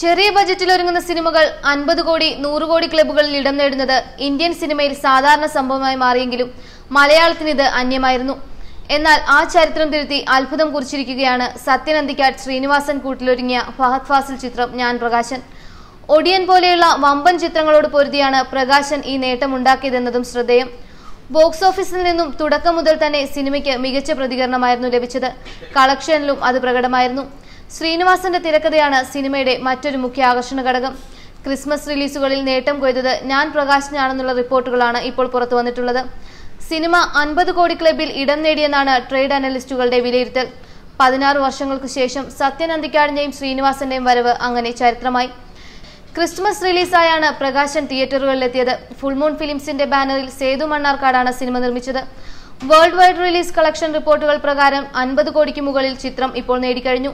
ചെറിയ ബജറ്റിൽ ഒരുങ്ങുന്ന സിനിമകൾ അൻപത് കോടി നൂറ് കോടി ക്ലബുകളിൽ ഇടം നേടുന്നത് ഇന്ത്യൻ സിനിമയിൽ സാധാരണ സംഭവമായി മാറിയെങ്കിലും മലയാളത്തിന് ഇത് അന്യമായിരുന്നു. എന്നാൽ ആ ചരിത്രം തിരുത്തി അത്ഭുതം കുറിച്ചിരിക്കുകയാണ് സത്യനന്ദിക്കാട് ശ്രീനിവാസൻ കൂട്ടിലൊരുങ്ങിയ ഫഹദ് ഫാസിൽ ചിത്രം ഞാൻ പ്രകാശൻ. ഒടിയൻ പോലെയുള്ള വമ്പൻ ചിത്രങ്ങളോട് പൊരുതിയാണ് പ്രകാശൻ ഈ നേട്ടമുണ്ടാക്കിയതെന്നതും ശ്രദ്ധേയം. ബോക്സ് ഓഫീസിൽ നിന്നും തുടക്കം മുതൽ തന്നെ സിനിമയ്ക്ക് മികച്ച പ്രതികരണമായിരുന്നു ലഭിച്ചത്. കളക്ഷനിലും അത് പ്രകടമായിരുന്നു. ശ്രീനിവാസന്റെ തിരക്കഥയാണ് സിനിമയുടെ മറ്റൊരു മുഖ്യ ആകർഷണ ഘടകം. ക്രിസ്മസ് റിലീസുകളിൽ നേട്ടം കൊയ്തത് ഞാൻ പ്രകാശനാണെന്നുള്ള റിപ്പോർട്ടുകളാണ് ഇപ്പോൾ പുറത്തു വന്നിട്ടുള്ളത്. സിനിമ അൻപത് കോടി ക്ലബിൽ ഇടം നേടിയെന്നാണ് ട്രേഡ് അനലിസ്റ്റുകളുടെ വിലയിരുത്തൽ. പതിനാറ് വർഷങ്ങൾക്ക് ശേഷം സത്യൻ അന്തിക്കാടിന്റെയും ശ്രീനിവാസന്റെയും വരവ് അങ്ങനെ ചരിത്രമായി. ക്രിസ്മസ് റിലീസായാണ് പ്രകാശൻ തിയേറ്ററുകളിലെത്തിയത്. ഫുൾമൂൺ ഫിലിംസിന്റെ ബാനറിൽ സേതു മണ്ണാർക്കാടാണ് സിനിമ നിർമ്മിച്ചത്. വേൾഡ് വൈഡ് റിലീസ് കളക്ഷൻ റിപ്പോർട്ടുകൾ പ്രകാരം അൻപത് കോടിക്ക് മുകളിൽ ചിത്രം ഇപ്പോൾ നേടിക്കഴിഞ്ഞു.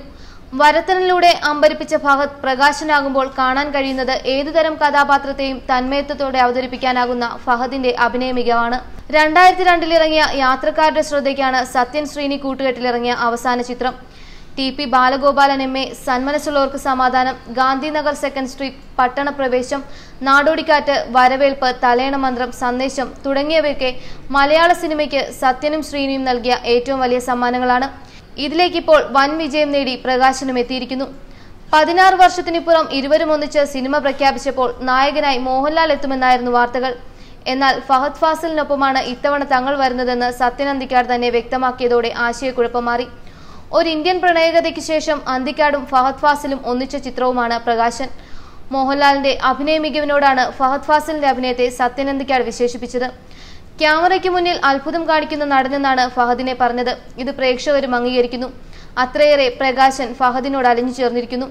വരത്തനിലൂടെ അമ്പരിപ്പിച്ച ഭഗത് പ്രകാശനാകുമ്പോൾ കാണാൻ കഴിയുന്നത് ഏതുതരം കഥാപാത്രത്തെയും തന്മയത്വത്തോടെ അവതരിപ്പിക്കാനാകുന്ന ഫഹദിന്റെ അഭിനയ മികവാണ്. രണ്ടായിരത്തി രണ്ടിലിറങ്ങിയ യാത്രക്കാരുടെ ശ്രദ്ധയ്ക്കാണ് സത്യൻ ശ്രീനി കൂട്ടുകെട്ടിലിറങ്ങിയ അവസാന ചിത്രം. T P Balagopalan M A Sanmanassullavarkku Samadhanam Gandhinagar second street Pattanapravesham Nadodikkattu Varavelpu Thalayana Manthram സന്ദേശം തുടങ്ങിയവയൊക്കെ മലയാള സിനിമയ്ക്ക് സത്യനും ശ്രീനിയും നൽകിയ ഏറ്റവും വലിയ സമ്മാനങ്ങളാണ്. ഇതിലേക്കിപ്പോൾ വൻ വിജയം നേടി പ്രകാശനം എത്തിയിരിക്കുന്നു. പതിനാറ് വർഷത്തിനിപ്പുറം ഇരുവരും ഒന്നിച്ച് സിനിമ പ്രഖ്യാപിച്ചപ്പോൾ നായകനായി മോഹൻലാൽ എത്തുമെന്നായിരുന്നു വാർത്തകൾ. എന്നാൽ ഫഹദ് ഫാസിലിനൊപ്പമാണ് ഇത്തവണ തങ്ങൾ വരുന്നതെന്ന് സത്യൻ അന്തിക്കാട് തന്നെ വ്യക്തമാക്കിയതോടെ ആശയക്കുഴപ്പം മാറി. ഒരു ഇന്ത്യൻ പ്രണയകഥയ്ക്ക് ശേഷം അന്തിക്കാടും ഫഹദ് ഫാസിലും ഒന്നിച്ച ചിത്രവുമാണ് പ്രകാശൻ. മോഹൻലാലിന്റെ അഭിനയ മികവിനോടാണ് ഫഹദ് ഫാസിലിന്റെ അഭിനയത്തെ സത്യൻ അന്തിക്കാട് വിശേഷിപ്പിച്ചത്. ക്യാമറയ്ക്ക് മുന്നിൽ അത്ഭുതം കാണിക്കുന്ന നടനെന്നാണ് ഫഹദിനെ പറഞ്ഞത്. ഇത് പ്രേക്ഷകരും അംഗീകരിക്കുന്നു. അത്രയേറെ പ്രകാശൻ ഫഹദിനോട് അലിഞ്ഞു ചേർന്നിരിക്കുന്നു.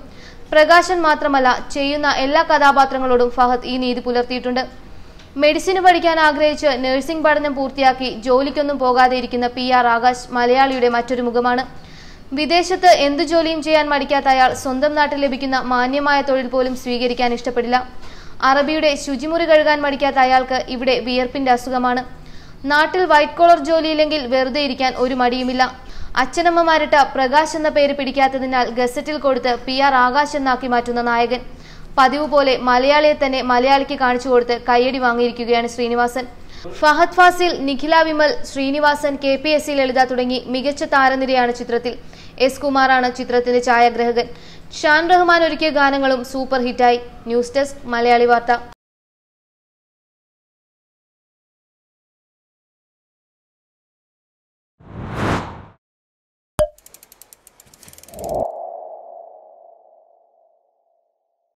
പ്രകാശൻ മാത്രമല്ല ചെയ്യുന്ന എല്ലാ കഥാപാത്രങ്ങളോടും ഫഹദ് ഈ നീതി പുലർത്തിയിട്ടുണ്ട്. മെഡിസിന് പഠിക്കാൻ ആഗ്രഹിച്ച് നഴ്സിംഗ് പഠനം പൂർത്തിയാക്കി ജോലിക്കൊന്നും പോകാതെ ഇരിക്കുന്ന പി ആർ ആകാശ് മലയാളിയുടെ മറ്റൊരു മുഖമാണ്. വിദേശത്ത് എന്തു ജോലിയും ചെയ്യാൻ മടിക്കാത്ത അയാൾ സ്വന്തം നാട്ടിൽ ലഭിക്കുന്ന മാന്യമായ തൊഴിൽ പോലും സ്വീകരിക്കാൻ ഇഷ്ടപ്പെടില്ല. അറബിയുടെ ശുചിമുറി കഴുകാൻ മടിക്കാത്ത അയാൾക്ക് ഇവിടെ വിയർപ്പിന്റെ അസുഖമാണ്. നാട്ടിൽ വൈറ്റ് കോളർ ജോലിയില്ലെങ്കിൽ വെറുതെ ഇരിക്കാൻ ഒരു മടിയുമില്ല. അച്ഛനമ്മമാരിട്ട പ്രകാശ് എന്ന പേര് പിടിക്കാത്തതിനാൽ ഗസറ്റിൽ കൊടുത്ത് പി ആർ ആകാശ് എന്നാക്കി മാറ്റുന്ന നായകൻ. പതിവ് പോലെ മലയാളിയെ തന്നെ മലയാളിക്ക് കാണിച്ചു കൊടുത്ത് കയ്യടി വാങ്ങിയിരിക്കുകയാണ് Sreenivasan. Fahadh Faasil Nikhila Vimal Sreenivasan K P S C Lalitha തുടങ്ങി മികച്ച താരനിരയാണ് ചിത്രത്തിൽ. എസ് കുമാറാണ് ചിത്രത്തിന്റെ ഛായാഗ്രഹകൻ. ഷാൻ റഹ്മാൻ ഒരുക്കിയ ഗാനങ്ങളും സൂപ്പർ ഹിറ്റായി. ന്യൂസ് ഡെസ്ക് മലയാളി വാർത്ത.